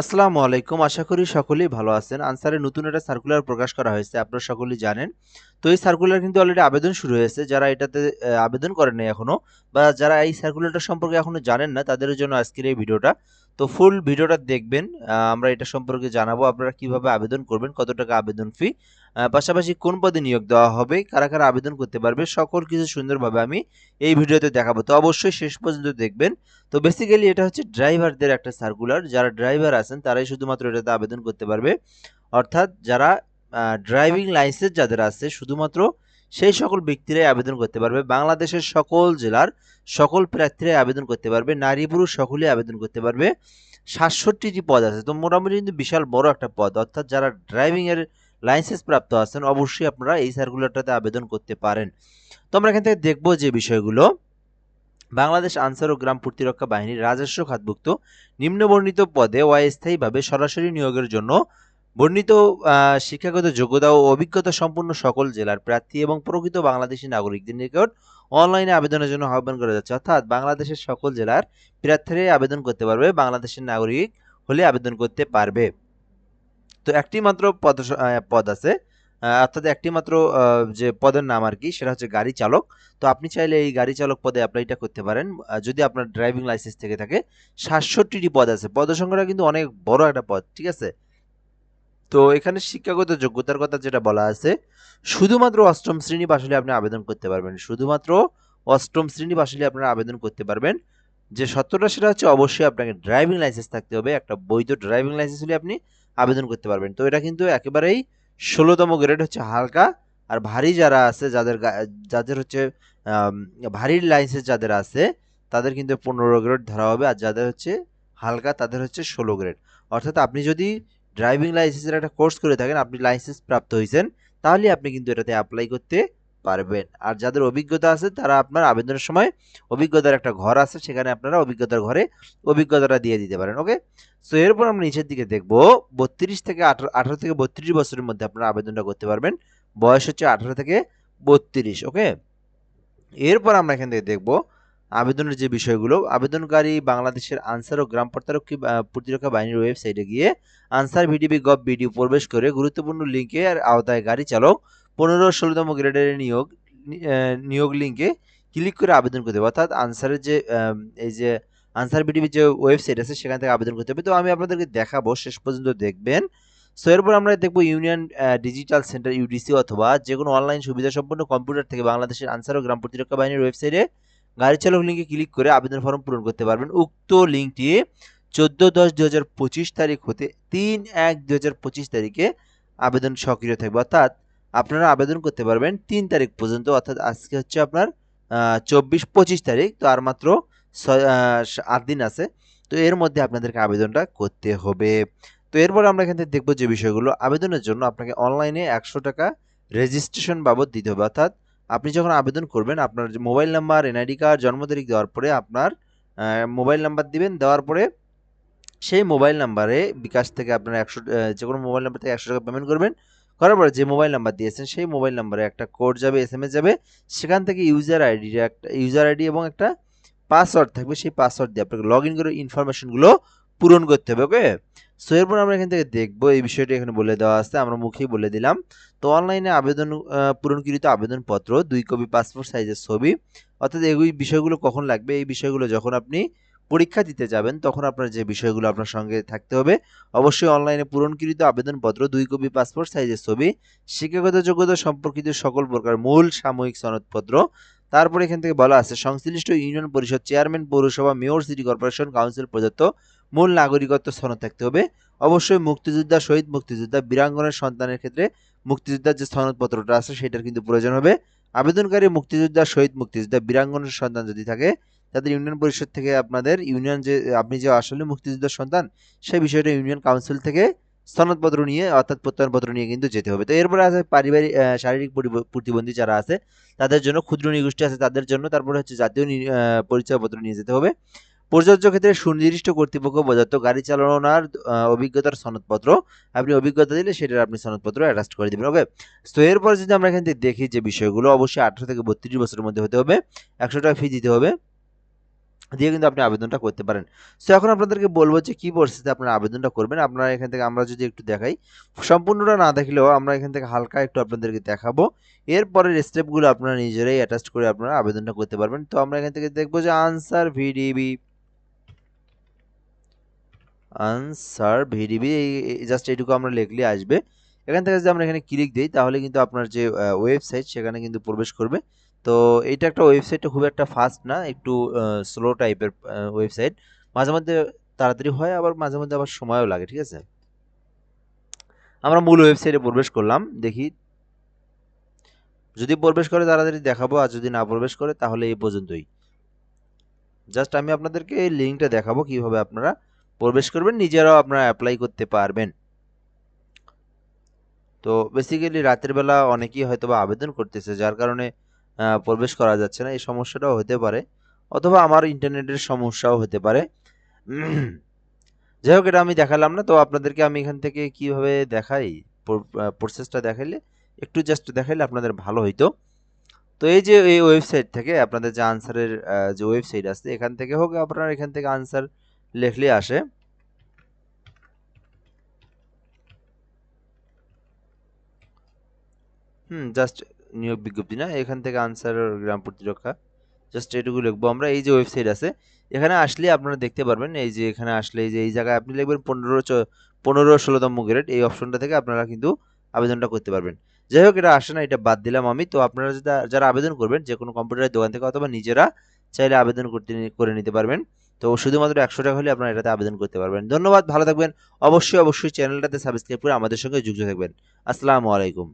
আসসালামু আলাইকুম। আশা করি সকলেই ভালো আছেন। আনসারে নতুন একটা সার্কুলার প্রকাশ করা হয়েছে, আপনারা সকলেই জানেন। তো এই সার্কুলার কিন্তু অলরেডি আবেদন শুরু হয়েছে। যারা এটাতে আবেদন করেন নাই এখনও বা যারা এই সার্কুলারটা সম্পর্কে এখনও জানেন না, তাদের জন্য আজকের এই ভিডিওটা। তো ফুল ভিডিওটা দেখবেন। আমরা এটা সম্পর্কে জানাব আপনারা কীভাবে আবেদন করবেন, কত টাকা আবেদন ফি পাশাপাশি কোন পদে নিয়োগ দেওয়া হবে, কারা কারা আবেদন করতে পারবে, সকল কিছু সুন্দরভাবে আমি এই ভিডিওতে দেখাবো। তো অবশ্যই শেষ পর্যন্ত দেখবেন। তো বেসিক্যালি এটা হচ্ছে ড্রাইভারদের একটা সার্কুলার যারা ড্রাইভার আছেন, তারাই শুধুমাত্র এটাতে আবেদন করতে পারবে। অর্থাৎ যারা ড্রাইভিং লাইসেন্স যাদের আছে, শুধুমাত্র সেই সকল ব্যক্তিরাই আবেদন করতে পারবে। বাংলাদেশের সকল জেলার সকল প্রার্থীরাই আবেদন করতে পারবে। নারী পুরুষ সকলেই আবেদন করতে পারবে। সাতষট্টিটি পদ আছে। তো মোটামুটি কিন্তু বিশাল বড় একটা পদ। অর্থাৎ যারা ড্রাইভিং এর লাইসেন্স প্রাপ্ত আছেন, অবশ্যই আপনারা এই সার্কুলারটাতে আবেদন করতে পারেন। তো আমরা এখান থেকে দেখব যে বিষয়গুলো। বাংলাদেশ আনসার ও গ্রাম প্রতিরক্ষা বাহিনীর রাজস্ব খাতভুক্ত নিম্নবর্ণিত পদে অস্থায়ীভাবে সরাসরি নিয়োগের জন্য বর্ণিত শিক্ষাগত যোগ্যতা ও অভিজ্ঞতা সম্পন্ন সকল জেলার প্রার্থী এবং প্রকৃত বাংলাদেশী নাগরিকদের নিকট অনলাইনে আবেদনের জন্য আহ্বান করা যাচ্ছে। অর্থাৎ বাংলাদেশের সকল জেলার প্রার্থীরাই আবেদন করতে পারবে, বাংলাদেশের নাগরিক হলে আবেদন করতে পারবে। তো একটি মাত্র পদ পদ আছে। অর্থাৎ একটি মাত্র যে পদের নাম আর কি, সেটা হচ্ছে গাড়ি চালক। তো আপনি চাইলে এই গাড়ি চালক পদে অ্যাপ্লাইটা করতে পারেন। যদি আপনার ড্রাইভিং লাইসেন্স থেকে থাকে। সাতষট্টিটি পদ আছে। পদ সংখ্যাটা কিন্তু অনেক বড় একটা পদ, ঠিক আছে? তো এখানে শিক্ষাগত যোগ্যতার কথা যেটা বলা আছে, শুধুমাত্র অষ্টম শ্রেণি হলে আপনি আবেদন করতে পারবেন। শুধুমাত্র অষ্টম শ্রেণি হলে আপনারা আবেদন করতে পারবেন। যে সত্যটা সেটা হচ্ছে, অবশ্যই আপনাকে ড্রাইভিং লাইসেন্স থাকতে হবে। একটা বৈধ ড্রাইভিং লাইসেন্স হলে আপনি আবেদন করতে পারবেন। তো এটা কিন্তু একেবারেই ষোলোতম গ্রেড হচ্ছে হালকা আর ভারী যারা আছে যাদের যাদের হচ্ছে আম, ভারী লাইসেন্স যাদের আছে তাদের কিন্তু পনেরো গ্রেড ধরা হবে আর যাদের হচ্ছে হালকা তাদের হচ্ছে ষোলো গ্রেড অর্থাৎ আপনি যদি ড্রাইভিং লাইসেন্সের একটা কোর্স করে থাকেন আপনি লাইসেন্স প্রাপ্ত হয়েছেন তাহলে আপনি কিন্তু এটাতে অ্যাপ্লাই করতে পারবেন। আর যাদের অভিজ্ঞতা আছে, তারা আপনার আবেদনের সময় অভিজ্ঞতার একটা ঘর আছে, সেখানে আপনারা অভিজ্ঞতার ঘরে অভিজ্ঞতাটা দিয়ে দিতে পারেন ওকে সো এরপর আমরা নিচের দিকে দেখব, বত্রিশ থেকে আঠারো আঠারো থেকে বত্রিশ বছরের মধ্যে আপনারা আবেদনটা করতে পারবেন। বয়স হচ্ছে আঠারো থেকে বত্রিশ ওকে এরপর আমরা এখান থেকে দেখব আবেদনের যে বিষয়গুলো। আবেদনকারী বাংলাদেশের আনসার ও গ্রাম প্রতিরক্ষী প্রতিরক্ষা বাহিনীর ওয়েবসাইটে গিয়ে আনসার ভিডিবি গভ বিডি প্রবেশ করে গুরুত্বপূর্ণ লিঙ্কের আওতায় গাড়ি চালক পনেরো ষোলোতম গ্রেডের নিয়োগ নিয়োগ লিঙ্কে ক্লিক করে আবেদন করতে হবে। অর্থাৎ আনসারের যে এই যে আনসার বিডিবির যে ওয়েবসাইট আছে, সেখান থেকে আবেদন করতে হবে। তো আমি আপনাদেরকে দেখাবো, শেষ পর্যন্ত দেখবেন। সো এরপর আমরা দেখব ইউনিয়ন ডিজিটাল সেন্টার ইউডিসি অথবা যে কোনো অনলাইন সুবিধা সম্পন্ন কম্পিউটার থেকে বাংলাদেশের আনসার ও গ্রাম প্রতিরক্ষা বাহিনীর ওয়েবসাইটে গাড়ি চালক লিঙ্কে ক্লিক করে আবেদন ফর্ম পূরণ করতে পারবেন। উক্ত লিঙ্কটি চোদ্দ দশ দু হাজার পঁচিশ তারিখ হতে তিন এক দু হাজার পঁচিশ তারিখে আবেদন সক্রিয় থাকবে। অর্থাৎ আপনারা আবেদন করতে পারবেন তিন তারিখ পর্যন্ত, অর্থাৎ আজকে হচ্ছে আপনার চব্বিশ, পঁচিশ তারিখ, তো আর মাত্র আট দিন আছে। তো এর মধ্যে আপনাদেরকে আবেদনটা করতে হবে। তো এরপর আমরা এখান থেকে দেখব যে বিষয়গুলো। আবেদনের জন্য আপনাকে অনলাইনে একশো টাকা রেজিস্ট্রেশন বাবদ দিতে হবে। অর্থাৎ আপনি যখন আবেদন করবেন, আপনার মোবাইল নাম্বার, এনআইডি কার্ড, জন্ম তারিখ দেওয়ার পরে আপনার মোবাইল নাম্বার দিবেন। দেওয়ার পরে সেই মোবাইল নাম্বারে বিকাশ থেকে আপনার একশো যে কোনো মোবাইল নাম্বার থেকে একশো টাকা পেমেন্ট করবেন। করার পরে যে মোবাইল নাম্বার দিয়েছেন, সেই মোবাইল নাম্বারে একটা কোড যাবে এস যাবে, সেখান থেকে ইউজার আইডি একটা ইউজার আইডি এবং একটা পাসওয়ার্ড থাকবে। সেই পাসওয়ার্ড দিয়ে আপনাকে লগ ইন করে ইনফরমেশনগুলো পূরণ করতে হবে ওকে সো এরপর আমরা এখান থেকে দেখব, এই বিষয়টি এখানে বলে দেওয়া আছে, আমরা মুখেই বলে দিলাম। তো অনলাইনে আবেদন পূরণকৃত আবেদনপত্র, দুই কপি পাসপোর্ট সাইজের ছবি। অর্থাৎ এই বিষয়গুলো কখন লাগবে? এই বিষয়গুলো যখন আপনি পরীক্ষা দিতে যাবেন, তখন আপনার যে বিষয়গুলো আপনার সঙ্গে থাকতে হবে। অবশ্যই অনলাইনে পূরণকৃত আবেদনপত্র, দুই কপি পাসপোর্ট সাইজের ছবি, শিক্ষাগত যোগ্যতা সম্পর্কিত সকল প্রকার মূল সাময়িক সনদপত্র। তারপরে এখান থেকে বলা আছে, সংশ্লিষ্ট ইউনিয়ন পরিষদ চেয়ারম্যান পৌরসভা মেয়র সিটি কর্পোরেশন কাউন্সিল প্রদত্ত মূল নাগরিকত্ব সনদ থাকতে হবে। অবশ্যই মুক্তিযোদ্ধা, শহীদ মুক্তিযোদ্ধা, বীরাঙ্গনের সন্তানের ক্ষেত্রে মুক্তিযোদ্ধার যে সনদপত্রটা আছে, সেটার কিন্তু প্রয়োজন হবে। আবেদনকারী মুক্তিযোদ্ধা, শহীদ মুক্তিযোদ্ধা, বীরাঙ্গনের সন্তান যদি থাকে তাদের ইউনিয়ন পরিষদ থেকে আপনাদের ইউনিয়ন যে, আপনি যে আসলে মুক্তিযোদ্ধার সন্তান, সেই বিষয়টা ইউনিয়ন কাউন্সিল থেকে সনদপত্র নিয়ে, অর্থাৎ প্রত্যয়নপত্র নিয়ে কিন্তু যেতে হবে। তো এরপরে আছে পারিবারিক শারীরিক প্রতিবন্ধী যারা আছে, তাদের জন্য ক্ষুদ্র নিগোষ্ঠী আছে, তাদের জন্য তারপরে হচ্ছে জাতীয় পরিচয়পত্র নিয়ে যেতে হবে। প্রযোজ্য ক্ষেত্রে সুনির্দিষ্ট কর্তৃপক্ষ প্রদত্ত গাড়ি চালানোর অভিজ্ঞতার সনদপত্র, আপনি অভিজ্ঞতা দিলে সেটার আপনি সনদপত্র অ্যাটাচ করে দেবেন ওকে তো এরপর যদি আমরা এখান থেকে দেখি যে বিষয়গুলো, অবশ্যই আঠারো থেকে বত্রিশ বছরের মধ্যে হতে হবে, একশো টাকা ফি দিতে হবে। দিয়ে কিন্তু আপনি আবেদনটা করতে পারেন। সো এখন আপনাদেরকে বলব যে কী পরিস্থিতিতে আপনারা আবেদনটা করবেন। আপনারা এখান থেকে আমরা যদি একটু দেখাই, সম্পূর্ণটা না দেখলেও আমরা এখান থেকে হালকা একটু আপনাদেরকে দেখাবো। এরপরের স্টেপগুলো আপনারা নিজেরাই অ্যাটাচ করে আপনারা আবেদনটা করতে পারবেন। তো আমরা এখান থেকে দেখব যে Ansar VDB Ansar VDB just এইটুকু আমরা লিখলে আসবে। এখান থেকে যদি আমরা এখানে ক্লিক দিই, তাহলে কিন্তু আপনার যে ওয়েবসাইট সেখানে কিন্তু প্রবেশ করবে। তো এইটা একটা ওয়েবসাইটটা খুব একটা ফাস্ট না, একটু স্লো টাইপের ওয়েবসাইট মাঝে মধ্যে তাড়াতাড়ি হয়, আবার মাঝে মধ্যে আবার সময়ও লাগে, ঠিক আছে? আমরা মূল ওয়েবসাইটে প্রবেশ করলাম, দেখি। যদি প্রবেশ করে তাড়াতাড়ি দেখাবো, আর যদি না প্রবেশ করে, তাহলে এই পর্যন্তই। জাস্ট আমি আপনাদেরকে এই লিঙ্কটা দেখাবো, কীভাবে আপনারা প্রবেশ করবেন, নিজেরাও আপনারা অ্যাপ্লাই করতে পারবেন। তো বেসিক্যালি রাতের বেলা অনেকেই হয়তো আবেদন করতেছে, যার কারণে প্রবেশ করা যাচ্ছে না। এই সমস্যাটাও হতে পারে অথবা আমার ইন্টারনেটের সমস্যাও হতে পারে। যাই হোক, এটা আমি দেখালাম না, তো আপনাদেরকে আমি এখান থেকে কীভাবে দেখাই প্রসেসটা দেখাইলে একটু জাস্ট দেখাইলে আপনাদের ভালো হইতো। তো এই যে এই ওয়েবসাইট থেকে আপনাদের যে আনসারের যে ওয়েবসাইট আছে, এখান থেকে হোক, আপনার এখান থেকে আনসার লেখলে আসে। হুম জাস্ট নিয়োগ বিজ্ঞপ্তি না, এখান থেকে আনসার গ্রাম প্রতিরক্ষা। জাস্ট এটুকু লিখব। আমরা এই যে ওয়েবসাইট আছে, এখানে আসলে আপনারা দেখতে পারবেন, এই যে এখানে আসলে এই যে এই জায়গায় আপনি লিখবেন পনেরো পনেরো ষোলোতম গ্রেড এই অপশনটা থেকে আপনারা কিন্তু আবেদনটা করতে পারবেন। যাই হোক, এটা আসে না, এটা বাদ দিলাম আমি। তো আপনারা যারা আবেদন করবেন, যে কোনো কম্পিউটারের দোকান থেকে অথবা নিজেরা চাইলে আবেদন করতে করে নিতে পারবেন। তো শুধুমাত্র একশো টাকা হলে আপনারা এটাতে আবেদন করতে পারবেন। ধন্যবাদ, ভালো থাকবেন। অবশ্যই অবশ্যই চ্যানেলটাতে সাবস্ক্রাইব করে আমাদের সঙ্গে যুক্ত থাকবেন। আসসালামু আলাইকুম।